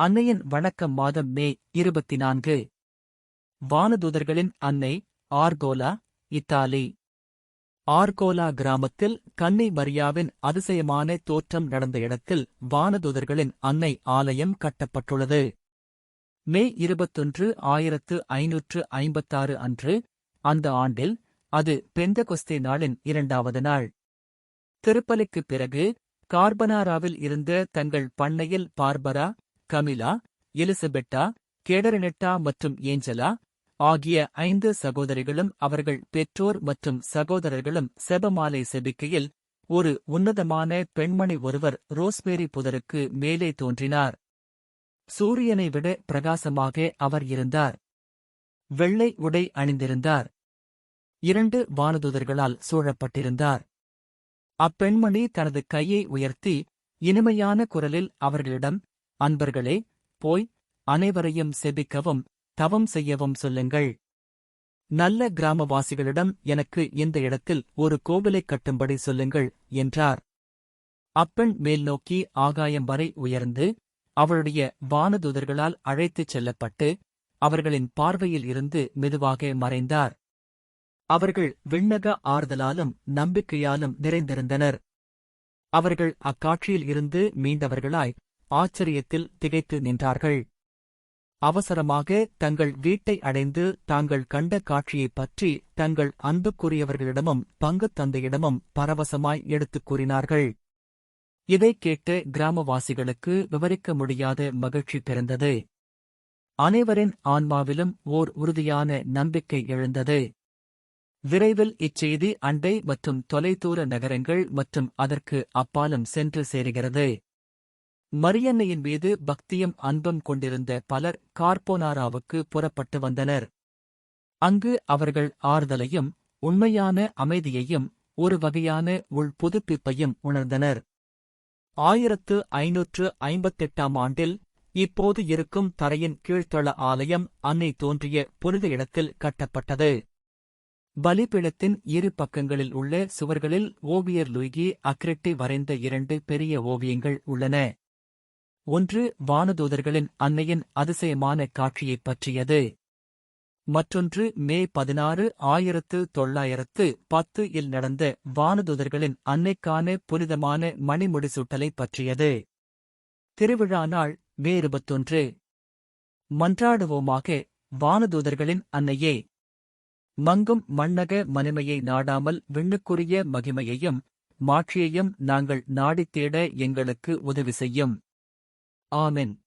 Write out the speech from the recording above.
அன்னையின் வணக்கம் மாதம் மே இருபத்தி நான்கு வானதூதர்களின் அன்னை ஆர்கோலா இத்தாலி. ஆர்கோலா கிராமத்தில் கன்னி மரியாவின் அதிசயமான தோற்றம் நடந்த இடத்தில் வானதூதர்களின் அன்னை ஆலயம் கட்டப்பட்டுள்ளது. மே இருபத்தொன்று ஆயிரத்து ஐநூற்று ஐம்பத்தாறு அன்று அந்த ஆண்டில் அது பெந்தகொஸ்தே நாளின் இரண்டாவது நாள். திருப்பலிக்குப் பிறகு கார்பனாராவில் இருந்த தங்கள் பண்ணையில் பார்பரா கமிலா எலிசபெட்டா கேடரினெட்டா மற்றும் ஏஞ்சலா ஆகிய ஐந்து சகோதரிகளும் அவர்கள் பெற்றோர் மற்றும் சகோதரர்களும் செபமாலை செபிக்கையில் ஒரு உன்னதமான பெண்மணி ஒருவர் ரோஸ்மேரி புதருக்கு மேலே தோன்றினார். சூரியனை விட பிரகாசமாக அவர் இருந்தார். வெள்ளை உடை அணிந்திருந்தார். இரண்டு வானதூதர்களால் சூழப்பட்டிருந்தார். அப்பெண்மணி தனது கையை உயர்த்தி இனிமையான குரலில் அவர்களிடம் அன்பர்களே போய் அனைவரையும் செபிக்கவும் தவம் செய்யவும் சொல்லுங்கள். நல்ல கிராமவாசிகளிடம் எனக்கு இந்த இடத்தில் ஒரு கோவிலைக் கட்டும்படி சொல்லுங்கள் என்றார். அப்பெண் மேல் நோக்கி ஆகாயம் வரை உயர்ந்து அவளுடைய வானதூதர்களால் அழைத்துச் செல்லப்பட்டு அவர்களின் பார்வையில் இருந்து மெதுவாக மறைந்தார். அவர்கள் விண்ணக ஆறுதலாலும் நம்பிக்கையாலும் நிறைந்திருந்தனர். அவர்கள் அக்காட்சியில் இருந்து மீண்டவர்களாய் ஆச்சரியத்தில் திகைத்து நின்றார்கள். அவசரமாக தங்கள் வீட்டை அடைந்து தாங்கள் கண்ட காட்சியைப் பற்றி தங்கள் அன்புக்குரியவர்களிடமும் பங்குத் தந்தையிடமும் பரவசமாய் எடுத்துக் கூறினார்கள். இதைக் கேட்டு கிராமவாசிகளுக்கு விவரிக்க முடியாத மகிழ்ச்சி பிறந்தது. அனைவரின் ஆன்மாவிலும் ஓர் உறுதியான நம்பிக்கை எழுந்தது. விரைவில் இச்செய்தி அண்டை மற்றும் தொலைதூர நகரங்கள் மற்றும் அதற்கு அப்பாலும் சென்று சேருகிறது. மரியன்னையின் மீது பக்தியும் அன்பும் கொண்டிருந்த பலர் கார்போனாராவுக்கு புறப்பட்டு வந்தனர். அங்கு அவர்கள் ஆறுதலையும் உண்மையான அமைதியையும் ஒரு வகையான உள் புதுப்பிப்பையும் உணர்ந்தனர். ஆயிரத்து ஐநூற்று ஐம்பத்தெட்டாம் ஆண்டில் இப்போது இருக்கும் தரையின் கீழ்த்தள ஆலயம் அன்னை தோன்றிய புனித இடத்தில் கட்டப்பட்டது. பலிபீடத்தின் இரு பக்கங்களில் உள்ள சுவர்களில் ஓவியர் லுய்கி அக்ரெட்டி வரைந்த இரண்டு பெரிய ஓவியங்கள் உள்ளன. ஒன்று வானதூதர்களின் அன்னையின் அதிசயமான காட்சியைப் பற்றியது. மற்றொன்று மே பதினாறு ஆயிரத்து தொள்ளாயிரத்து பத்து இல் நடந்த வானதூதர்களின் அன்னைக்கான புனிதமான மணிமுடிசூட்டலை பற்றியது. திருவிழா நாள் மே இருபத்தொன்று. மன்றாடுவோமாக வானதூதர்களின் அன்னையே. மங்கும் மண்ணக மனிமையை நாடாமல் விண்ணுக்குரிய மகிமையையும் மாட்சியையும் நாங்கள் நாடித்தேட எங்களுக்கு உதவி செய்யும். Amen.